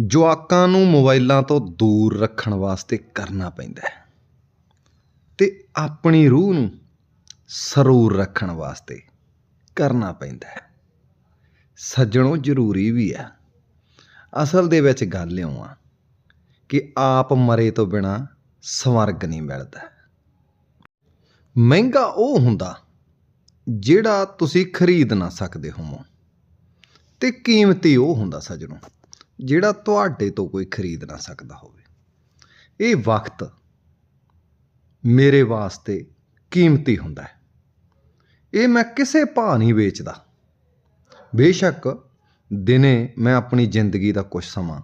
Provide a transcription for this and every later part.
ਜੁਆਕਾਂ ਨੂੰ ਮੋਬਾਈਲਾਂ ਤੋਂ ਦੂਰ ਰੱਖਣ ਵਾਸਤੇ ਕਰਨਾ ਪੈਂਦਾ ਹੈ। ਤੇ ਆਪਣੀ ਰੂਹ ਨੂੰ ਸਰੂਰ ਰੱਖਣ ਵਾਸਤੇ ਕਰਨਾ ਪੈਂਦਾ ਹੈ। ਸੱਜਣੋ, ਜ਼ਰੂਰੀ ਵੀ ਹੈ। ਅਸਲ ਦੇ ਵਿੱਚ ਗੱਲ ਇਉਂ ਆ ਕਿ ਆਪ ਮਰੇ ਤੋਂ ਬਿਨਾ ਸਵਰਗ ਨਹੀਂ ਮਿਲਦਾ। ਮਹਿੰਗਾ ਉਹ ਹੁੰਦਾ ਜਿਹੜਾ ਤੁਸੀਂ ਖਰੀਦ ਨਾ ਸਕਦੇ ਹੋਵੋ। ਤੇ ਕੀਮਤੀ ਉਹ ਹੁੰਦਾ ਸੱਜਣੋ। ਜਿਹੜਾ ਤੁਹਾਡੇ ਤੋਂ ਕੋਈ ਖਰੀਦ ਨਾ ਸਕਦਾ ਹੋਵੇ। ਇਹ ਵਕਤ ਮੇਰੇ ਵਾਸਤੇ ਕੀਮਤੀ ਹੁੰਦਾ ਹੈ। ਇਹ ਮੈਂ ਕਿਸੇ ਭਾਅ ਨਹੀਂ ਵੇਚਦਾ। ਬੇਸ਼ੱਕ ਦਿਨੇ ਮੈਂ ਆਪਣੀ ਜ਼ਿੰਦਗੀ ਦਾ ਕੁਝ ਸਮਾਂ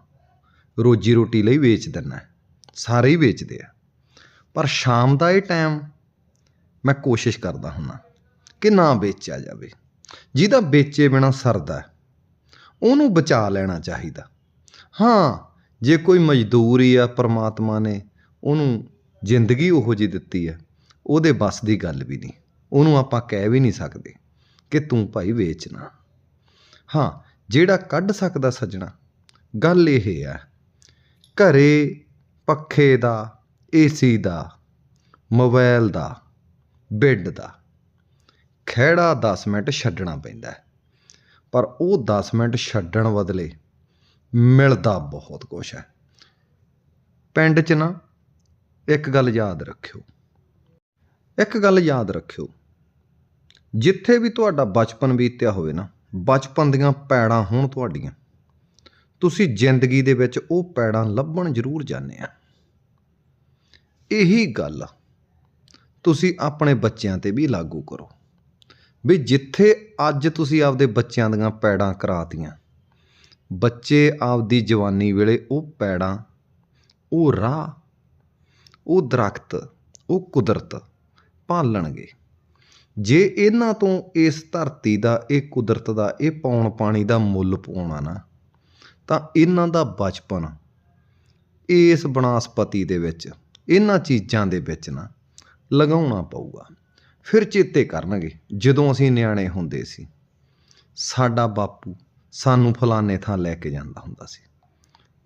ਰੋਜੀ ਰੋਟੀ ਲਈ ਵੇਚ ਦਿੰਦਾ ਸਾਰੇ ਹੀ ਵੇਚਦੇ ਆ। ਪਰ ਸ਼ਾਮ ਦਾ ਇਹ ਟਾਈਮ ਮੈਂ ਕੋਸ਼ਿਸ਼ ਕਰਦਾ ਹੁੰਨਾ ਕਿ ਨਾ ਵੇਚਿਆ ਜਾਵੇ। ਜਿਹਦਾ ਵੇਚੇ ਬਿਨਾ ਸਰਦਾ ਉਹਨੂੰ ਬਚਾ ਲੈਣਾ ਚਾਹੀਦਾ। ਹਾਂ, ਜੇ ਕੋਈ ਮਜ਼ਦੂਰੀ ਆ ਪਰਮਾਤਮਾ ਨੇ, ਉਹਨੂੰ ਜ਼ਿੰਦਗੀ ਉਹੋ ਜਿਹੀ ਦਿੱਤੀ ਹੈ ਉਹਦੇ ਬਸ ਦੀ ਗੱਲ ਵੀ ਨਹੀਂ, ਉਹਨੂੰ ਆਪਾਂ ਕਹਿ ਵੀ ਨਹੀਂ ਸਕਦੇ ਕਿ ਤੂੰ ਭਾਈ ਵੇਚਣਾ ਹਾਂ, ਜਿਹੜਾ ਕੱਢ ਸਕਦਾ ਸੱਜਣਾ, ਗੱਲ ਇਹ ਆ, ਘਰੇ ਪੱਖੇ ਦਾ, ਏਸੀ ਦਾ ਮੋਬਾਈਲ ਦਾ, ਬੈੱਡ ਦਾ, ਖਹਿੜਾ 10 ਮਿੰਟ ਛੱਡਣਾ ਪੈਂਦਾ ਪਰ ਉਹ 10 ਮਿੰਟ ਛੱਡਣ ਬਦਲੇ ਮਿਲਦਾ ਬਹੁਤ ਕੁਛ ਹੈ। ਪਿੰਡ 'ਚ ਨਾ ਇੱਕ ਗੱਲ ਯਾਦ ਰੱਖਿਓ। ਇੱਕ ਗੱਲ ਯਾਦ ਰੱਖਿਓ। ਜਿੱਥੇ ਵੀ ਤੁਹਾਡਾ ਬਚਪਨ ਬੀਤਿਆ ਹੋਵੇ ਨਾ, ਬਚਪਨ ਦੀਆਂ ਪੈੜਾਂ ਹੋਣ ਤੁਹਾਡੀਆਂ। ਤੁਸੀਂ ਜ਼ਿੰਦਗੀ ਦੇ ਵਿੱਚ ਉਹ ਪੈੜਾਂ ਲੱਭਣ ਜ਼ਰੂਰ ਜਾਂਦੇ ਆ। ਇਹੀ ਗੱਲ ਤੁਸੀਂ ਆਪਣੇ ਬੱਚਿਆਂ ਤੇ ਵੀ ਲਾਗੂ ਕਰੋ। ਵੀ ਜਿੱਥੇ ਅੱਜ ਤੁਸੀਂ ਆਪਦੇ ਬੱਚਿਆਂ ਦੀਆਂ ਪੈੜਾਂ ਕਰਾਤੀਆਂ ਬੱਚੇ ਆਪਦੀ ਜਵਾਨੀ ਵੇਲੇ ਉਹ ਪੈੜਾਂ, ਉਹ ਰਾਹ, ਉਹ ਦਰਖਤ, ਉਹ ਕੁਦਰਤ ਪਾਲਣਗੇ ਜੇ ਇਹਨਾਂ ਤੋਂ ਇਸ ਧਰਤੀ ਦਾ, ਇਹ ਕੁਦਰਤ ਦਾ, ਇਹ ਪੌਣ ਪਾਣੀ ਦਾ ਮੁੱਲ ਪਾਉਣਾ ਨਾ, ਤਾਂ ਇਹਨਾਂ ਦਾ ਬਚਪਨ ਇਸ ਬਨਸਪਤੀ ਦੇ ਵਿੱਚ, ਇਹਨਾਂ ਚੀਜ਼ਾਂ ਦੇ ਵਿੱਚ ਨਾ ਲਗਾਉਣਾ ਪਊਗਾ। ਫਿਰ ਚੇਤੇ ਕਰਨਗੇ, ਜਦੋਂ ਅਸੀਂ ਨਿਆਣੇ ਹੁੰਦੇ ਸੀ, ਸਾਡਾ ਬਾਪੂ ਸਾਨੂੰ ਫਲਾਣੇ ਥਾਂ ਲੈ ਕੇ ਜਾਂਦਾ ਹੁੰਦਾ ਸੀ।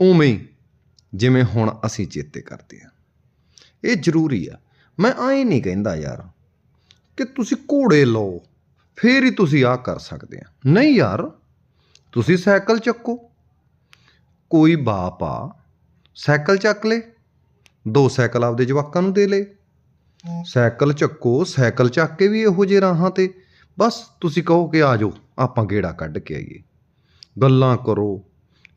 ਉਵੇਂ ਹੀ ਜਿਵੇਂ ਹੁਣ ਅਸੀਂ ਚੇਤੇ ਕਰਦੇ ਹਾਂ। ਇਹ ਜ਼ਰੂਰੀ ਆ। ਮੈਂ ਐਂ ਨਹੀਂ ਕਹਿੰਦਾ ਯਾਰ ਕਿ ਤੁਸੀਂ ਘੋੜੇ ਲਓ, ਫੇਰ ਹੀ ਤੁਸੀਂ ਆਹ ਕਰ ਸਕਦੇ ਆ ਨਹੀਂ ਯਾਰ, ਤੁਸੀਂ ਸਾਈਕਲ ਚੱਕੋ। ਕੋਈ ਬਾਪ ਆ, ਸਾਈਕਲ ਚੱਕ ਲੇ, ਦੋ ਸਾਈਕਲ ਆਪਦੇ ਜਵਾਕਾਂ ਨੂੰ ਦੇ ਲੇ। ਸਾਈਕਲ ਚੱਕੋ, ਸਾਈਕਲ ਚੱਕ ਕੇ ਵੀ ਇਹੋ ਜਿਹੇ ਰਾਹਾਂ ਤੇ। ਬਸ ਤੁਸੀਂ ਕਹੋ ਕਿ ਆ ਜਾਓ, ਆਪਾਂ ਗੇੜਾ ਕੱਢ ਕੇ ਆਈਏ। ਗੱਲਾਂ ਕਰੋ,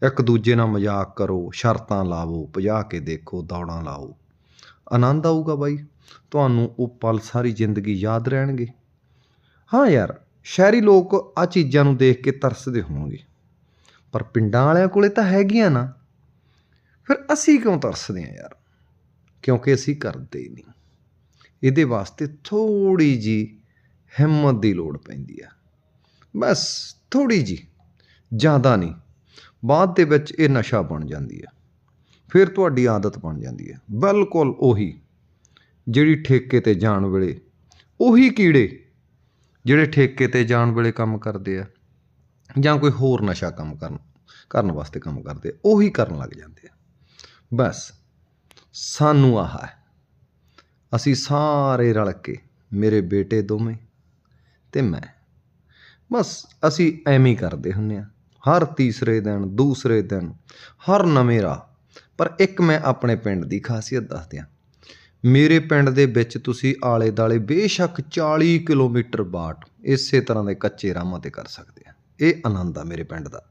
ਇੱਕ ਦੂਜੇ ਨਾਲ ਮਜ਼ਾਕ ਕਰੋ, ਸ਼ਰਤਾਂ ਲਾਵੋ, ਭਜਾ ਕੇ ਦੇਖੋ, ਦੌੜਾਂ ਲਾਓ। ਆਨੰਦ ਆਊਗਾ ਬਾਈ, ਤੁਹਾਨੂੰ ਉਹ ਪਲ ਸਾਰੀ ਜ਼ਿੰਦਗੀ ਯਾਦ ਰਹਿਣਗੇ। ਹਾਂ ਯਾਰ, ਸ਼ਹਿਰੀ ਲੋਕ ਆ ਚੀਜ਼ਾਂ ਨੂੰ ਦੇਖ ਕੇ ਤਰਸਦੇ ਹੋਣਗੇ। ਪਰ ਪਿੰਡਾਂ ਵਾਲਿਆਂ ਕੋਲੇ ਤਾਂ ਹੈਗੀਆਂ ਨਾ। ਫਿਰ ਅਸੀਂ ਕਿਉਂ ਤਰਸਦੇ ਆ ਯਾਰ? ਕਿਉਂਕਿ ਅਸੀਂ ਕਰਦੇ ਹੀ ਨਹੀਂ। ਇਹਦੇ ਵਾਸਤੇ ਥੋੜੀ ਜੀ ਹਿੰਮਤ ਦੀ ਲੋੜ ਪੈਂਦੀ ਆ। ਬਸ ਥੋੜੀ ਜੀ ਜ਼ਿਆਦਾ ਨਹੀਂ। ਬਾਅਦ ਦੇ ਵਿੱਚ ਇਹ ਨਸ਼ਾ ਬਣ ਜਾਂਦੀ ਹੈ। ਫਿਰ ਤੁਹਾਡੀ ਆਦਤ ਬਣ ਜਾਂਦੀ ਹੈ। ਬਿਲਕੁਲ ਉਹੀ ਜਿਹੜੀ ਠੇਕੇ ਤੇ ਜਾਣ ਵੇਲੇ, ਉਹੀ ਕੀੜੇ ਜਿਹੜੇ ਠੇਕੇ ਤੇ ਜਾਣ ਵੇਲੇ ਕੰਮ ਕਰਦੇ ਆ ਜਾਂ ਕੋਈ ਹੋਰ ਨਸ਼ਾ ਕੰਮ ਕਰਨ ਕਰਨ ਵਾਸਤੇ ਕੰਮ ਕਰਦੇ ਆ, ਉਹੀ ਕਰਨ ਲੱਗ ਜਾਂਦੇ ਆ। ਬਸ ਸਾਨੂੰ ਆਹ ਹੈ। ਅਸੀਂ ਸਾਰੇ ਰਲ ਕੇ ਮੇਰੇ ਬੇਟੇ ਦੋਵੇਂ ਤੇ ਮੈਂ। ਬਸ ਅਸੀਂ ਐਵੇਂ ਕਰਦੇ ਹੁੰਨੇ ਆ। ਹਰ ਤੀਸਰੇ ਦਿਨ, ਦੂਸਰੇ ਦਿਨ, ਹਰ ਨਵੇਂ ਰਾਹ। ਪਰ ਇੱਕ ਮੈਂ ਆਪਣੇ ਪਿੰਡ ਦੀ ਖਾਸੀਅਤ ਦੱਸ ਦਿਆਂ ਮੇਰੇ ਪਿੰਡ ਦੇ ਵਿੱਚ ਤੁਸੀਂ ਆਲੇ ਦਾਲੇ ਬੇਸ਼ੱਕ 40 ਕਿਲੋਮੀਟਰ ਬਾਟ ਇਸੇ ਤਰ੍ਹਾਂ ਦੇ ਕੱਚੇ ਰਾਹਾਂ ਤੇ ਕਰ ਸਕਦੇ ਆ ਇਹ ਆਨੰਦ ਆ ਮੇਰੇ ਪਿੰਡ ਦਾ।